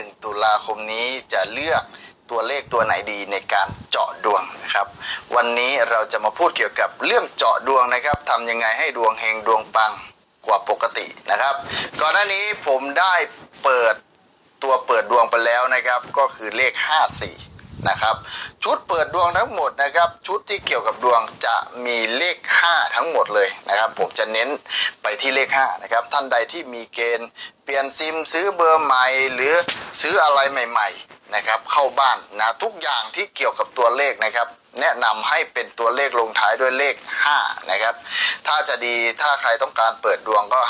1ตุลาคมนี้จะเลือกตัวเลขตัวไหนดีในการเจาะดวงนะครับ วันนี้เราจะมาพูดเกี่ยวกับเรื่องเจาะดวงนะครับทำยังไงให้ดวงเฮงดวงปังกว่าปกตินะครับ ก่อนหน้านี้ผมได้เปิดตัวเปิดดวงไปแล้วนะครับ ก็คือเลข 54 นะครับ ชุดเปิดดวงทั้งหมดนะครับ ชุดที่เกี่ยวกับดวงจะมีเลข 5 ทั้งหมดเลยนะครับ ผมจะเน้นไปที่เลข5นะครับ ท่านใดที่มีเกณฑ์เปลี่ยนซิมซื้อเบอร์ใหม่ หรือซื้ออะไรใหม่ ๆ นะครับ เข้าบ้านนะทุกอย่างที่เกี่ยวกับตัวเลขนะครับ แนะนำให้เป็นตัวเลขลงท้ายด้วยเลข 5 นะครับ ถ้าจะดีถ้าใครต้องการเปิดดวงก็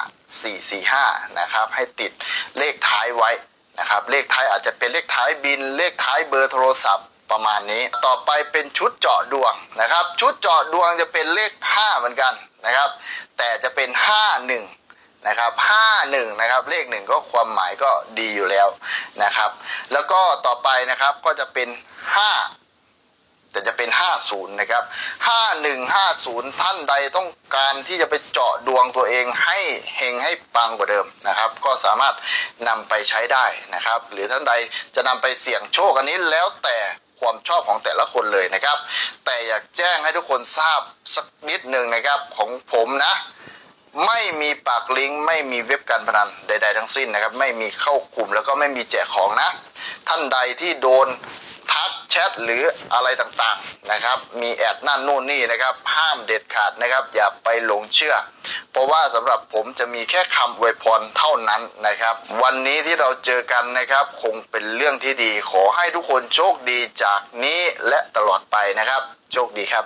5 4 4 5 นะครับ ให้ติดเลขท้ายไว้ นะครับเลขท้ายอาจจะเป็นเลขท้ายบิน เลขท้ายเบอร์โทรศัพท์ประมาณนี้ ต่อไปเป็นชุดเจาะดวงนะครับ ชุดเจาะดวงจะเป็นเลข 5 เหมือนกันนะครับ แต่จะเป็น 5 1นะครับ5 1นะครับเลข 1 ก็ความหมายก็ดีอยู่แล้วนะครับ แล้วก็ต่อไปนะครับก็จะเป็น 5 50 นะครับ 5150 ท่านใดต้องการที่จะไปเจาะดวงตัวเองให้เฮงให้ปังกว่าเดิมนะครับ ก็สามารถนำไปใช้ได้นะครับ หรือท่านใดจะนำไปเสี่ยงโชคอันนี้แล้วแต่ความชอบของแต่ละคนเลยนะครับ แต่อยากแจ้งให้ทุกคนทราบสักนิดหนึ่งนะครับของผมนะ ไม่มีปากลิงก์ไม่มีเว็บการพนันใด ๆ ทั้งสิ้นนะครับ ไม่มีเข้ากลุ่มแล้วก็ไม่มีแจกของนะ ท่านใดที่โดน แชทหรืออะไรต่างๆนะครับ มีแอดนั่นนู่นนี่นะครับ ห้ามเด็ดขาดนะครับ อย่าไปหลงเชื่อ เพราะว่าสำหรับผมจะมีแค่คำอวยพรเท่านั้นนะครับ วันนี้ที่เราเจอกันนะครับ คงเป็นเรื่องที่ดี ขอให้ทุกคนโชคดีจากนี้และตลอดไปนะครับ โชคดีครับ